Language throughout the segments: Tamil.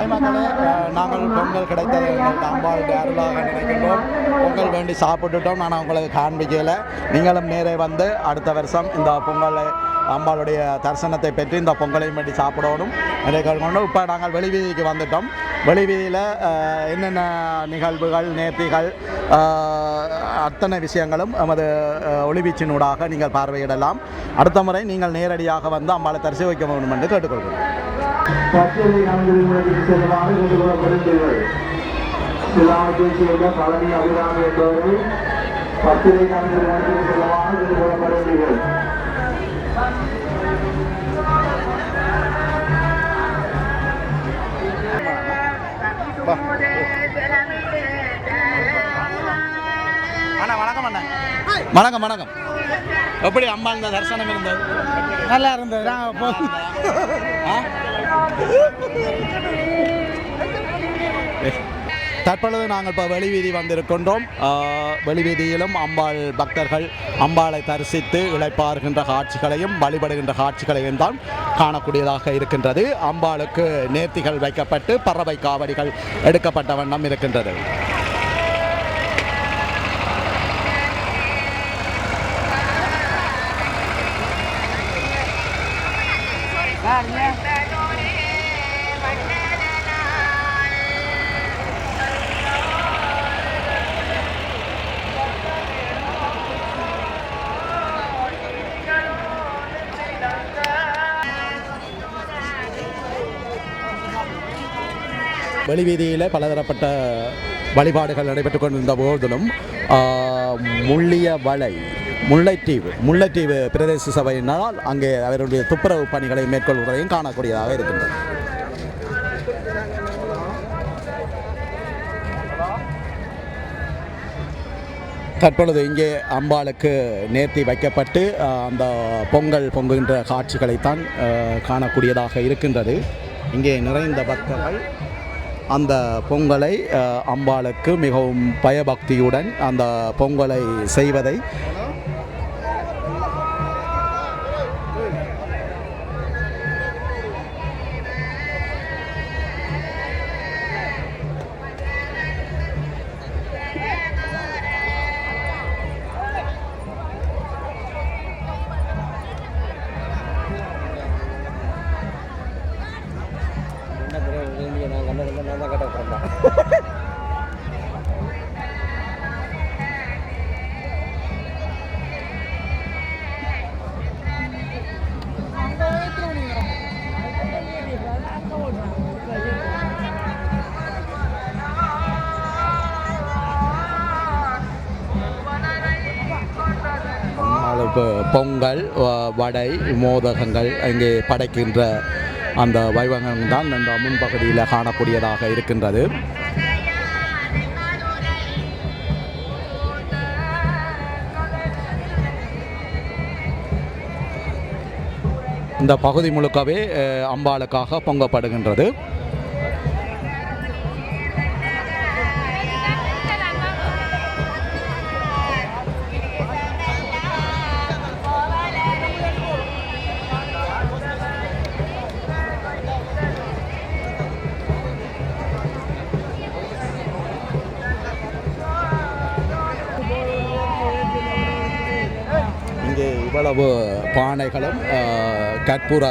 தாய்மக்களே நாங்கள் பொங்கல் கிடைத்தது எங்களுக்கு அம்பாளுடைய அருளாக நினைக்கின்றோம். பொங்கல் வேண்டி சாப்பிட்டுட்டோம். நான் உங்களுக்கு காண்பிக்கல. நீங்களும் நேரே வந்து அடுத்த வருஷம் இந்த பொங்கலை அம்பாளுடைய தரிசனத்தை பெற்று இந்த பொங்கலையும் வேண்டி சாப்பிடணும். அதை கொண்டு இப்போ நாங்கள் வெளிவீதிக்கு வந்துட்டோம். வெளிவீதியில் என்னென்ன நிகழ்வுகள் நேர்த்திகள் அத்தனை விஷயங்களும் நமது ஒளிவீச்சினூடாக நீங்கள் பார்வையிடலாம். அடுத்த முறை நீங்கள் நேரடியாக வந்து அம்பாளை தரிசி வைக்க வேண்டும் என்று கேட்டுக்கொள்கிறோம். பச்சளை நன்றிகளுக்கு செல்லுமாறு கேட்டுக்கொள்ளப்படுகிறீர்கள் சிலாமத்தை சேர்ந்த பழனி அபிராமி என்பவர்கள் பத்திரை நன்றிகளுக்கு செல்லுமாறு கேட்டுக்கொள்ளப்படுகிறீர்கள் அண்ணா வணக்கம் அண்ணா. வணக்கம் வணக்கம். எப்படி அம்மா இந்த தரிசனம் இருந்தது? நல்லா இருந்தது? தற்பொழுது நாங்கள் இப்போ வெளிவீதி வந்திருக்கின்றோம். வெளிவீதியிலும் அம்பாள் பக்தர்கள் அம்பாளை தரிசித்து இழைப்பாருகின்ற காட்சிகளையும் வழிபடுகின்ற காட்சிகளையும் தான் காணக்கூடியதாக இருக்கின்றது. அம்பாளுக்கு நேர்த்திகள் வைக்கப்பட்டு பறவை காவடிகள் எடுக்கப்பட்ட வண்ணம் இருக்கின்றது. வெளிவீதியில் பலதரப்பட்ட வழிபாடுகள் நடைபெற்றுக் கொண்டிருந்த போதிலும் முள்ளிய வலை முல்லைத்தீவு முல்லைத்தீவு பிரதேச சபையினால் அங்கே அவருடைய துப்புரவு பணிகளை மேற்கொள்வதையும் காணக்கூடியதாக இருக்கின்றது. தற்பொழுது இங்கே அம்பாளுக்கு நேர்த்தி வைக்கப்பட்டு அந்த பொங்கல் பொங்குகின்ற காட்சிகளைத்தான் காணக்கூடியதாக இருக்கின்றது. இங்கே நிறைந்த பக்தர்கள் அந்த பொங்கலை அம்பாளுக்கு மிகவும் பயபக்தியுடன் அந்த பொங்கலை செய்வதை பொங்கல் வடை மோதகங்கள் இங்கே படைக்கின்ற அந்த வைவகங்கள் தான் இந்த முன்பகுதியில் காணக்கூடியதாக இருக்கின்றது. இந்த பகுதி முழுக்கவே அம்பாளுக்காக பொங்கப்படுகின்றது. இவ்வளவு பானைகளும் கற்பூர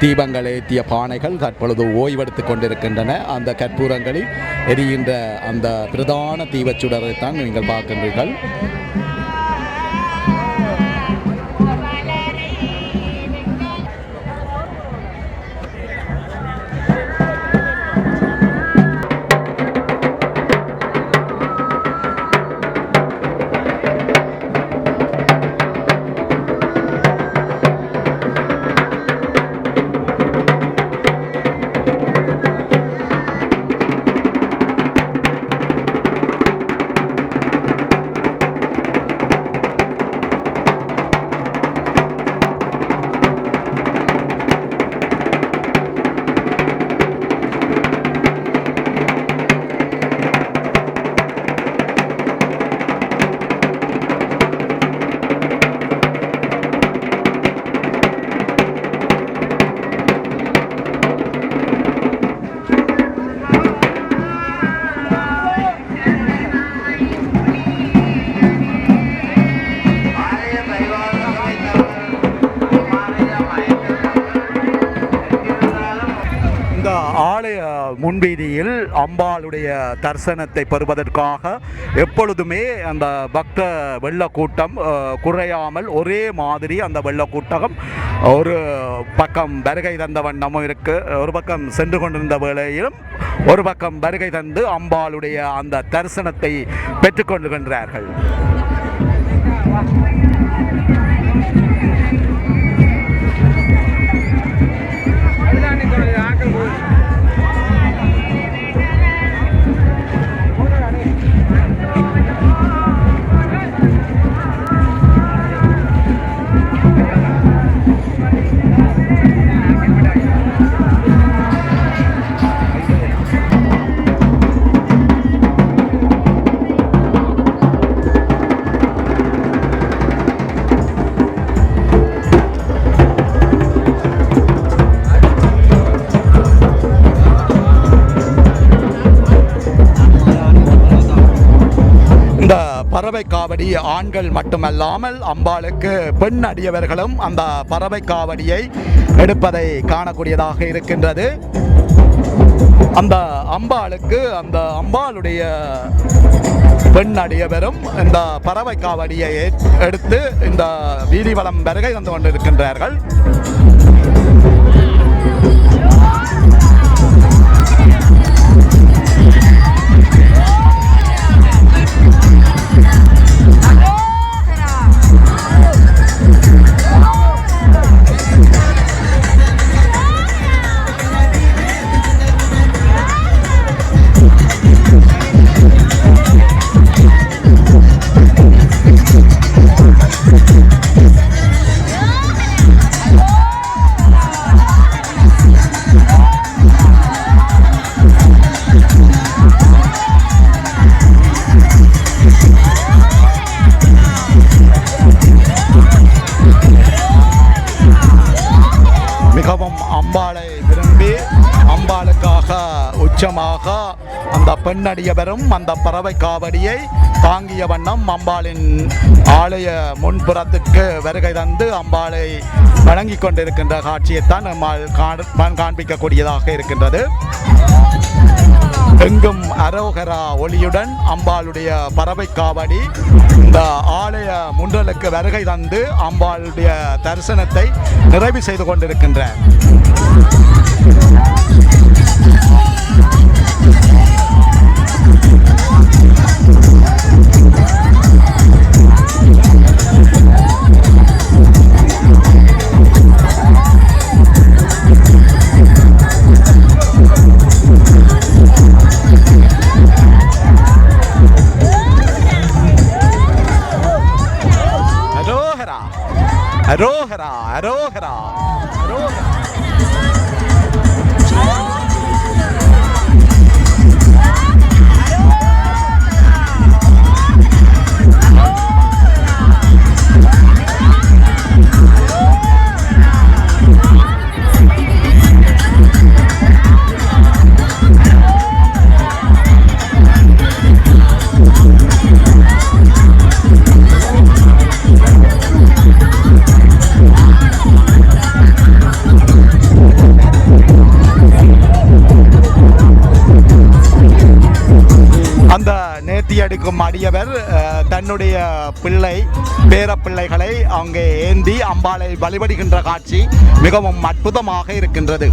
தீபங்கள் ஏற்றிய பானைகள் தற்பொழுது ஓய்வெடுத்துக் கொண்டிருக்கின்றன. அந்த கற்பூரங்களில் எரிகின்ற அந்த பிரதான தீபச்சுடரைத்தான் நீங்கள் பார்க்கின்றீர்கள். முன்வீதியில் அம்பாளுடைய தரிசனத்தை பெறுவதற்காக எப்பொழுதுமே அந்த பக்த வெள்ளக்கூட்டம் குறையாமல் ஒரே மாதிரி அந்த வெள்ளக்கூட்டம் ஒரு பக்கம் வருகை தந்த வண்ணமும் இருக்கு. ஒரு பக்கம் சென்று கொண்டிருந்த வேளையிலும் ஒரு பக்கம் வருகை தந்து அம்பாளுடைய அந்த தரிசனத்தை பெற்றுக்கொள்கின்றார்கள் பறவை காவடி ஆண்கள் மட்டுமல்லாமல் அம்பாளுக்கு பெண் அடியவர்களும் அந்த பறவை காவடியை எடுப்பதை காணக்கூடியதாக இருக்கின்றது. அந்த அம்பாளுக்கு அந்த அம்பாளுடைய பெண் அடியவரும் இந்த பறவை காவடியை எடுத்து இந்த வீதி வளம் வருகை வந்து கொண்டிருக்கின்றார்கள். அம்பாளை விரும்பி அம்பாளுக்காக உச்சமாக அந்த பெண்ணடியவரும் அந்த பறவை காவடியை தாங்கிய வண்ணம் அம்பாளின் ஆலய முன்புறத்துக்கு வருகை தந்து அம்பாளை வழங்கி கொண்டிருக்கின்ற காட்சியைத்தான் நம்மால் காண்பிக்கக்கூடியதாக இருக்கின்றது. எங்கும் அரோகரா ஒளியுடன் அம்பாளுடைய பறவை காவடி. இந்த ஆலய முன்றலுக்கு வருகை தந்து அம்பாளுடைய தரிசனத்தை நிறைவு செய்து கொண்டிருக்கின்ற. அரோகரா அரோகரா அரோகரா அடியவர் தன்னுடைய பிள்ளை பேர பிள்ளைகளை அங்கே ஏந்தி அம்பாளை வழிபடுகின்ற காட்சி மிகவும் அற்புதமாக இருக்கின்றது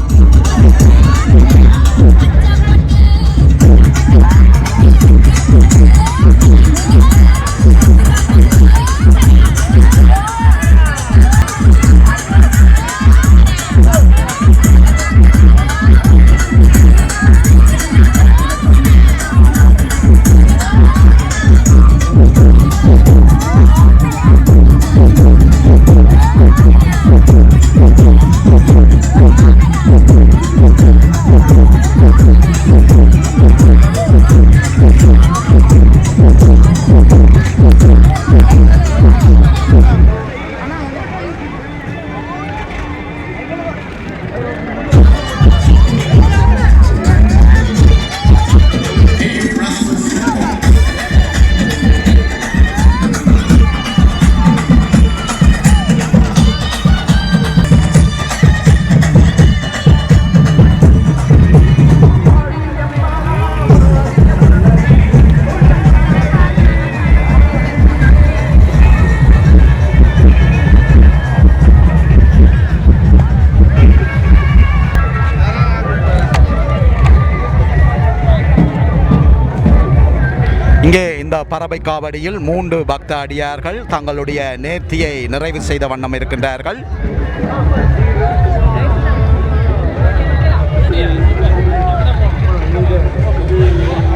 பறவை காவடியில் மூன்று பக்த அடியார்கள் தங்களுடைய நேர்த்தியை நிறைவு செய்த வண்ணம் இருக்கின்றார்கள்.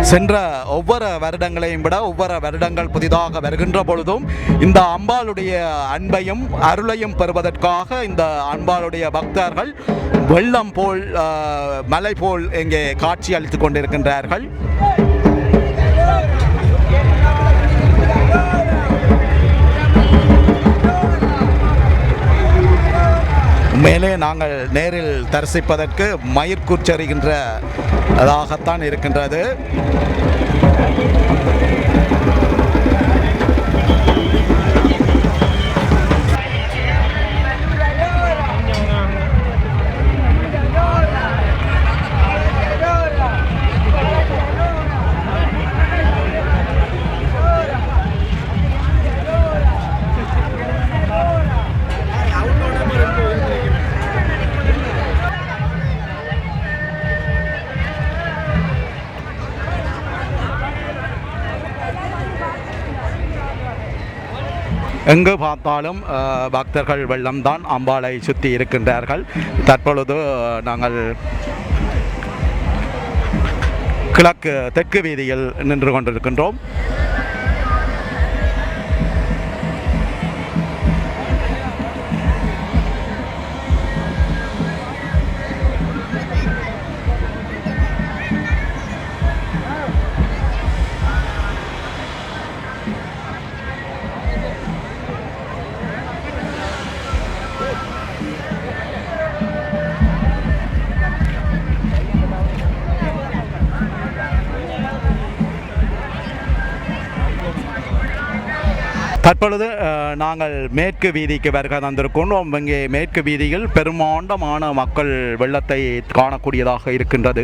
சென்ற ஒவ்வொரு வருடங்களையும் விட ஒவ்வொரு வருடங்கள் புதிதாக வருகின்ற பொழுதும் இந்த அம்பாளுடைய அன்பையும் அருளையும் பெறுவதற்காக இந்த அம்பாளுடைய பக்தர்கள் வெள்ளம் போல் மலை போல் இங்கே காட்சி அளித்துக் கொண்டிருக்கின்றார்கள். மேலே நாங்கள் நேரில் தரிசிப்பதற்கு மயிர்கூச்சரிகின்றதாகத்தான் இருக்கின்றது. எங்கு பார்த்தாலும் பக்தர்கள் வெள்ளம்தான் அம்பாளை சுற்றி இருக்கின்றார்கள். தற்பொழுது நாங்கள் கிழக்கு தெற்கு வீதியில் நின்று கொண்டிருக்கின்றோம். தற்பொழுது நாங்கள் மேற்கு வீதிக்கு வருகை தந்திருக்கின்றோம். இங்கே மேற்கு வீதியில் பெருமாண்டமான மக்கள் வெள்ளத்தை காணக்கூடியதாக இருக்கின்றது.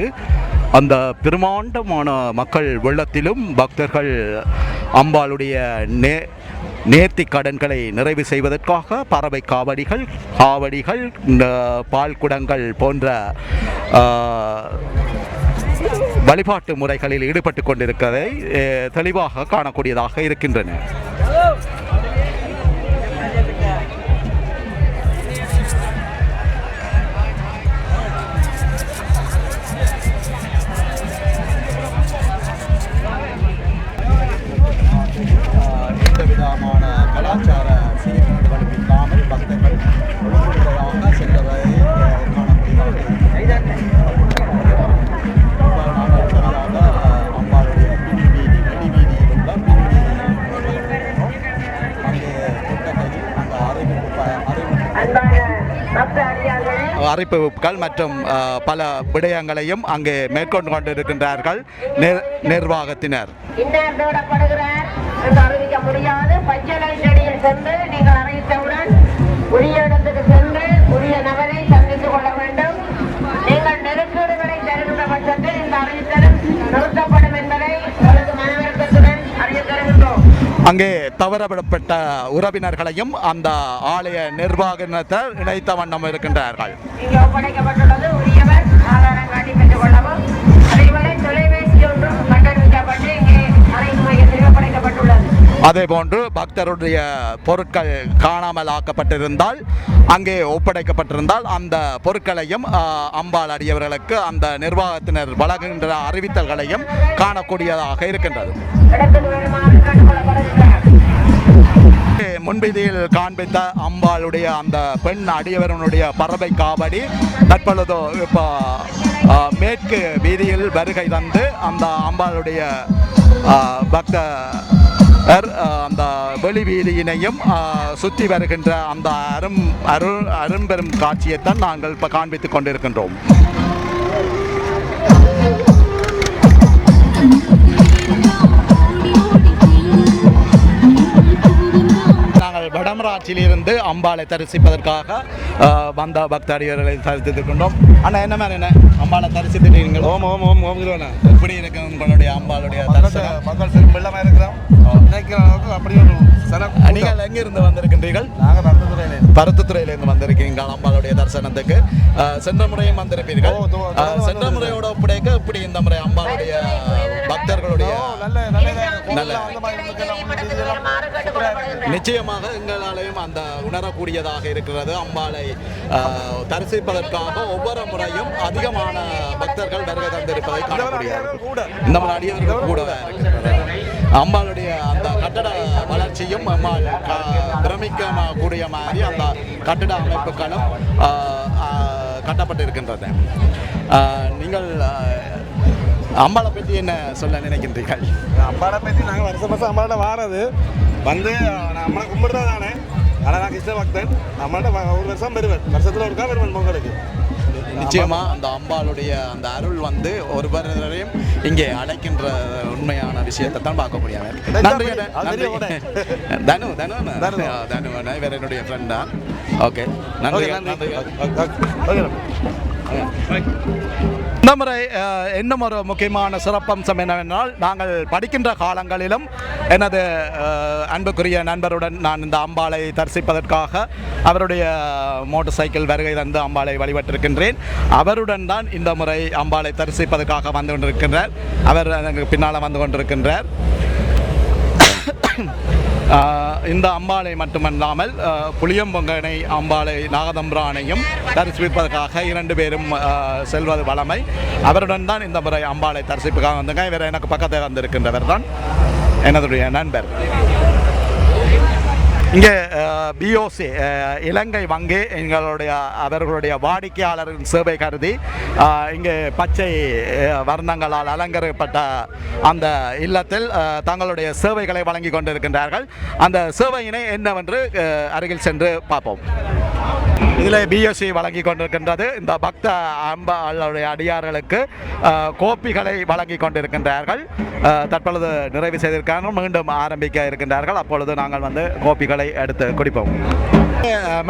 அந்த பெருமாண்டமான மக்கள் வெள்ளத்திலும் பக்தர்கள் அம்பாளுடைய நே நேர்த்தி கடன்களை நிறைவு செய்வதற்காக பறவை காவடிகள் காவடிகள் பால் குடங்கள் போன்ற வழிபாட்டு முறைகளில் ஈடுபட்டு கொண்டிருக்கதை தெளிவாக காணக்கூடியதாக இருக்கின்றன. அறிவிப்புகள் மற்றும் பல விடயங்களையும் அங்கே மேற்கொண்டு கொண்டிருக்கின்றார்கள் நிர்வாகத்தினர். அறிவிக்க முடியாது. பச்சளை செடியில் சென்று நீங்கள் அறிவித்தவுடன் உரிய இடத்துக்கு சென்று உரிய நபரை சந்தித்துக் கொள்ள வேண்டும். அங்கே தவறவிடப்பட்ட உறவினர்களையும் அந்த ஆலய நிர்வாகத்தினர் இணைத்த வண்ணம் இருக்கின்றார்கள் அதே போன்று பக்தருடைய பொருட்கள் காணாமல் ஆக்கப்பட்டிருந்தால் அங்கே ஒப்படைக்கப்பட்டிருந்தால் அந்த பொருட்களையும் அம்பாள் அடியவர்களுக்கு அந்த நிர்வாகத்தினர் வழங்குகின்ற அறிவித்தல்களையும் காணக்கூடியதாக இருக்கின்றது. முன்பிதியில் காண்பித்த அம்பாளுடைய அந்த பெண் அடியவரனுடைய பறவை காவடி தற்பொழுது இப்போ மேற்கு வீதியில் வருகை தந்து அந்த அம்பாளுடைய பக்த பக்தர் அந்த வெளி வீதியினையும் சுற்றி வருகின்ற அந்த அரும் அருள் அரும்பெரும் காட்சியைத்தான் நாங்கள் இப்போ காண்பித்துக் கொண்டிருக்கின்றோம். வடமராட்சியிலிருந்து அம்பாளை தரிசிப்பதற்காக வந்த பக்தடியர்களை தரிசித்துக்கொண்டோம் அண்ணா என்ன மாதிரி என்ன அம்பாளை தரிசித்துட்டீங்களோ ஓம் ஓம் ஓம் ஓம் எப்படி இருக்கு உங்களுடைய அம்பாளுடைய தரிசனம் வெள்ளமாக இருக்கிறோம் அப்படி ஒரு நீங்கள் எங்கிருந்து வந்திருக்கின்றீர்கள் நாங்கள் பரந்ததுறையில பருத்துத்துறையிலிருந்து வந்திருக்கீங்க அம்பாளுடைய தரிசனத்துக்கு சென்ற முறையும் வந்திருப்பீர்கள் சென்ற முறையோட ஒப்படைக்க இப்படி இந்த முறை அம்பாளுடைய பக்தர்களுடைய நல்ல நல்ல நல்ல அந்த மாதிரி நமக்கு எல்லாம் நிச்சயமாக எங்களாலையும் அந்த உணரக்கூடியதாக இருக்கிறது. அம்பாளை ஆஹ், தரிசிப்பதற்காக ஒவ்வொரு முறையும் அதிகமான பக்தர்கள் வருகை தந்திருப்பதை காணக்கூடியது கூட இந்த மாதிரி அடியவர்கள் கூட இருக்கிறது அம்பாளுடைய அந்த கட்டட வளர்ச்சியும் அம்மாள் பிரமிக்க கூடிய மாதிரி அந்த கட்டட அமைப்புகளும் ஆஹ், கட்டப்பட்டிருக்கின்றன நீங்கள் அம்பாளை பற்றி என்ன சொல்ல நினைக்கின்றீர்கள்? அம்பாளை பற்றி நாங்கள் வருஷம் வருஷம் அம்பாட வாரது. வந்து நம்மளை கும்பிடுறது தானே ஆனால் நான் கிருஷ்ண பக்தன் நம்மள்ட்ட ஒரு வருஷம் வருவேன் வருஷத்தில் ஒருக்கா வருவேன் பொங்கலுக்கு நிச்சயமா அந்த அம்பாளுடைய அந்த அருள் வந்து ஒருவரையும் இங்கே அழைக்கின்ற உண்மையான விஷயத்தை தான் பார்க்க முடியாது நன்றி தனு தனு. தனு. தனு. இவர் என்னுடைய ஃப்ரெண்ட் தான் ஓகே நன்றி நன்றி இந்த முறை இன்னும் ஒரு முக்கியமான சிறப்பம்சம் என்னவென்றால் நாங்கள் படிக்கின்ற காலங்களிலும் எனது அன்புக்குரிய நண்பருடன் நான் இந்த அம்பாளை தரிசிப்பதற்காக அவருடைய மோட்டார் சைக்கிள் வருகை தந்து அம்பாளை வழிபட்டிருக்கின்றேன். அவருடன் தான் இந்த முறை அம்பாளை தரிசிப்பதற்காக வந்து கொண்டிருக்கின்றார். அவர் எனக்கு பின்னால் வந்து கொண்டிருக்கின்றார். இந்த அம்பாளை மட்டுமல்லாமல் புளியம்பொங்கனை அம்பாளை நாகதம்பிரானையும் தரிசிப்பதற்காக இரண்டு பேரும் செல்வது வளமை அவருடன் தான் இந்த முறை அம்பாளை தரிசிப்புக்காக வந்திருக்கேன் இவர் எனக்கு பக்கத்தில் வந்திருக்கின்றவர் தான். எனதுடைய நண்பர்? இங்கே பிஓசி இலங்கை வங்கி எங்களுடைய அவர்களுடைய வாடிக்கையாளரின் சேவை கருதி இங்கே பச்சை வர்ணங்களால் அலங்கரிக்கப்பட்ட அந்த இல்லத்தில் தங்களுடைய சேவைகளை வழங்கி கொண்டிருக்கின்றார்கள். அந்த சேவையினை என்னவென்று அருகில் சென்று பார்ப்போம். இதில் பிஎஸ்சி வழங்கி கொண்டிருக்கின்றது. இந்த பக்த அம்பாளுடைய அடியார்களுக்கு கோப்பிகளை வழங்கி கொண்டிருக்கின்றார்கள். தற்பொழுது நிறைவு செய்திருக்காங்க மீண்டும் ஆரம்பிக்க இருக்கின்றார்கள். அப்பொழுது நாங்கள் வந்து கோப்பிகளை எடுத்து குடிப்போம்.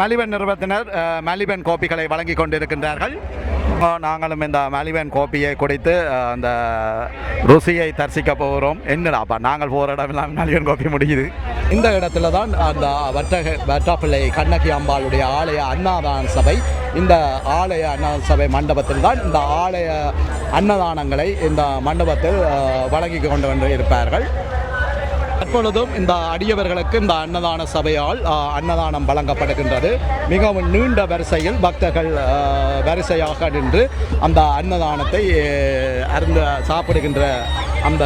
மலிபன் மலிவன் நிறுவனத்தினர் மலிபன் மலிவன் கோப்பிகளை வழங்கி கொண்டிருக்கின்றார்கள். நாங்களும் இந்த மலிவன் கோப்பியை குடித்து அந்த ருசியை தரிசிக்க போகிறோம். என்னடாப்பா நாங்கள் போகிற இடமெல்லாம் மலிவன் கோப்பி முடியுது. இந்த இடத்துல தான் அந்த வட்டக வட்டாப்பிள்ளை கண்ணகி அம்பாளுடைய ஆலய அன்னதான சபை இந்த ஆலய அன்னதான சபை மண்டபத்தில் தான் இந்த ஆலய அன்னதானங்களை இந்த மண்டபத்தில் வழங்கி கொண்டு வந்து இருப்பார்கள். தற்பொழுதும் இந்த அடியவர்களுக்கு இந்த அன்னதான சபையால் அன்னதானம் வழங்கப்படுகின்றது. மிகவும் நீண்ட வரிசையில் பக்தர்கள் வரிசையாக நின்று அந்த அன்னதானத்தை அருந்த சாப்பிடுகின்ற அந்த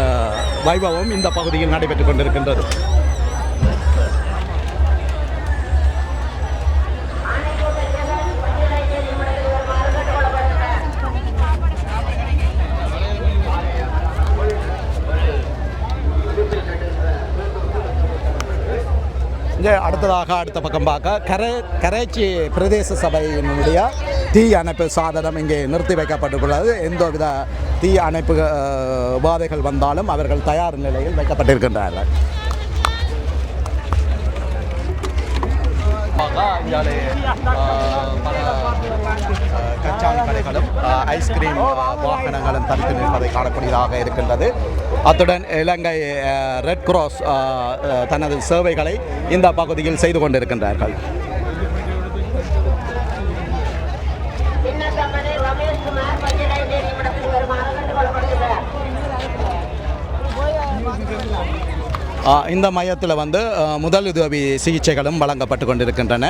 வைபவம் இந்த பகுதியில் நடைபெற்று கொண்டிருக்கின்றது. இங்கே அடுத்ததாக அடுத்த பக்கம் பார்க்க கரை கரைச்சி பிரதேச சபையினுடைய தீ அணைப்பு சாதனம் இங்கே நிறுத்தி வைக்கப்பட்டுள்ளது. எந்தவித தீ அணைப்பு உபாதைகள் வந்தாலும் அவர்கள் தயார் நிலையில் வைக்கப்பட்டிருக்கின்றார்கள். பல கச்சாணி கடைகளும் ஐஸ்கிரீம் வாகனங்களும் தடுத்து நிற்பதை காணக்கூடியதாக இருக்கின்றது. அத்துடன் இலங்கை ரெட் கிராஸ் தனது சேவைகளை இந்த பகுதியில் செய்து கொண்டிருக்கின்றார்கள். இந்த மையத்தில் வந்து முதல் முதலுதவி சிகிச்சைகளும் வழங்கப்பட்டு கொண்டிருக்கின்றன.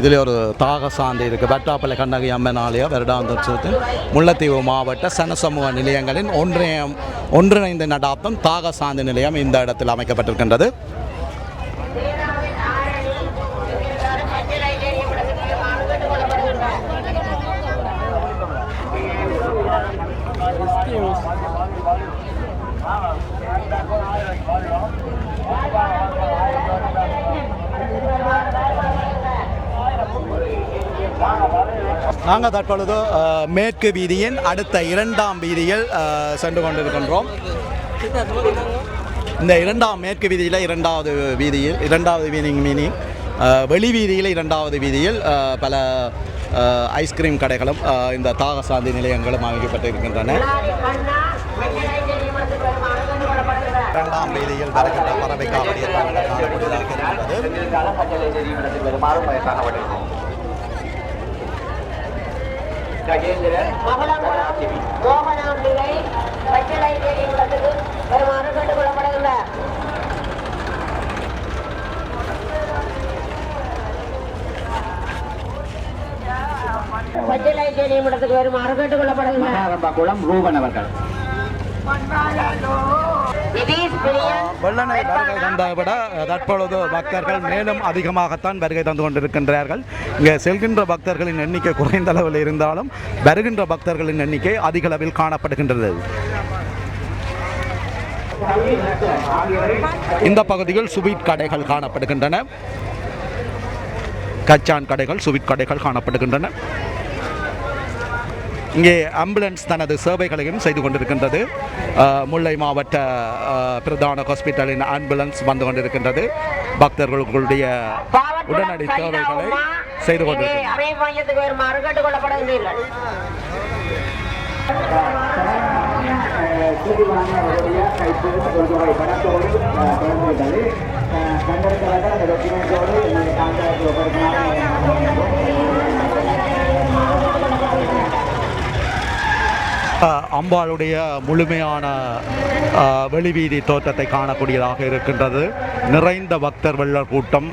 இதில் ஒரு தாக சாந்தி இருக்குது வெட்டாப்பள்ளி கண்ணகி அம்மன் ஆலய வருடாந்தோற்சவத்தில் முல்லைத்தீவு மாவட்ட சனசமூக நிலையங்களின் ஒன்றிய ஒன்றிணைந்த நடாத்தம் தாக சாந்தி நிலையம் இந்த இடத்தில் அமைக்கப்பட்டிருக்கின்றது. நாங்கள் தற்பொழுது மேற்கு வீதியின் அடுத்த இரண்டாம் வீதியில் சென்று கொண்டிருக்கின்றோம். இந்த இரண்டாம் மேற்கு வீதியில் இரண்டாவது வீதியில் இரண்டாவது வீதிங் மீனிங் வெளி வீதியில் இரண்டாவது வீதியில் பல ஐஸ்கிரீம் கடைகளும் இந்த தாகசாந்தி நிலையங்களும் அமைக்கப்பட்டிருக்கின்றன. இருக்கின்றன இரண்டாம் வீதியில் வருகின்ற பறவை காவடியை காணக்கூடியதாக இருக்கிறது மகளங்குளம் மோகனாம்பிகை பச்சளை கேட்டுக்கொள்ளப்படுகின்றார் பச்சளை தேடியுள்ளதுக்கு வருமாறு கேட்டுக்கொள்ளப்படுகின்றார் மகாரம்பகுளம் ரூபன் அவர்கள். வெள்ளனை வருகை தந்ததை விட தற்பொழுது பக்தர்கள் மேலும் அதிகமாகத்தான் வருகை தந்து கொண்டிருக்கின்றார்கள். இங்கே செல்கின்ற பக்தர்களின் எண்ணிக்கை குறைந்த அளவில் இருந்தாலும் வருகின்ற பக்தர்களின் எண்ணிக்கை அதிக அளவில் காணப்படுகின்றது. இந்த பகுதியில் சுவீட் கடைகள் காணப்படுகின்றன. கச்சான் கடைகள் சுவீட் கடைகள் காணப்படுகின்றன. இங்கே ஆம்புலன்ஸ் தனது சேவைகளையும் செய்து கொண்டிருக்கின்றது. முல்லை மாவட்ட பிரதான ஹாஸ்பிட்டலின் ஆம்புலன்ஸ் வந்து கொண்டிருக்கின்றது. பக்தர்களுடைய உடனடி சேவைகளை செய்து கொண்டிருக்கின்றனர். அம்பாளுடைய முழுமையான வெளிவீதி தோற்றத்தை காணக்கூடியதாக இருக்கின்றது. நிறைந்த பக்தர் வெள்ளர் கூட்டம்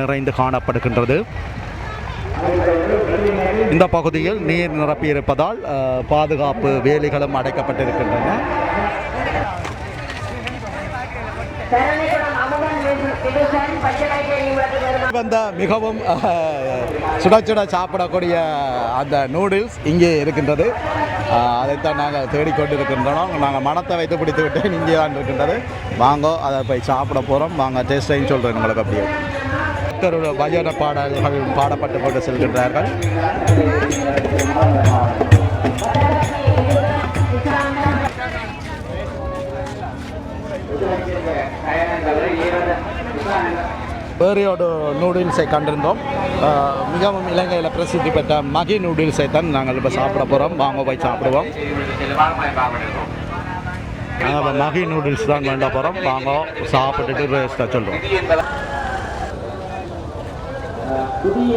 நிறைந்து காணப்படுகின்றது. இந்த பகுதியில் நீர் நிரப்பியிருப்பதால் பாதுகாப்பு வேலிகளும் அடைக்கப்பட்டிருக்கின்றன. வந்த மிகவும் சுட சுட சாப்பிடக்கூடிய அந்த நூடுல்ஸ் இங்கே இருக்கின்றது. அதைத்தான் நாங்கள் தேடிக்கொண்டிருக்கின்றோம். நாங்கள் மனத்தை வைத்து பிடித்து விட்டேன் இங்கே தான் இருக்கின்றது. வாங்கோ அதை போய் சாப்பிட போகிறோம் வாங்க டேஸ்டைன்னு சொல்கிறேன் உங்களுக்கு அப்படியே. பக்தரோட பஜன பாடல்கள் பாடப்பட்டு கொண்டு செல்கின்றார்கள். பேரியோடு நூடுல்ஸை கண்டிருந்தோம். மிகவும் இலங்கையில் பிரசித்தி பெற்ற மகி நூடுல்ஸை தான் நாங்கள் இப்போ சாப்பிட போகிறோம் வாங்க போய் சாப்பிடுவோம். நாங்கள் மகி நூடுல்ஸ் தான் வேண்ட போகிறோம் வாங்க சாப்பிட்டுட்டு ரேஸ்ட்டாக சொல்கிறோம் புதிய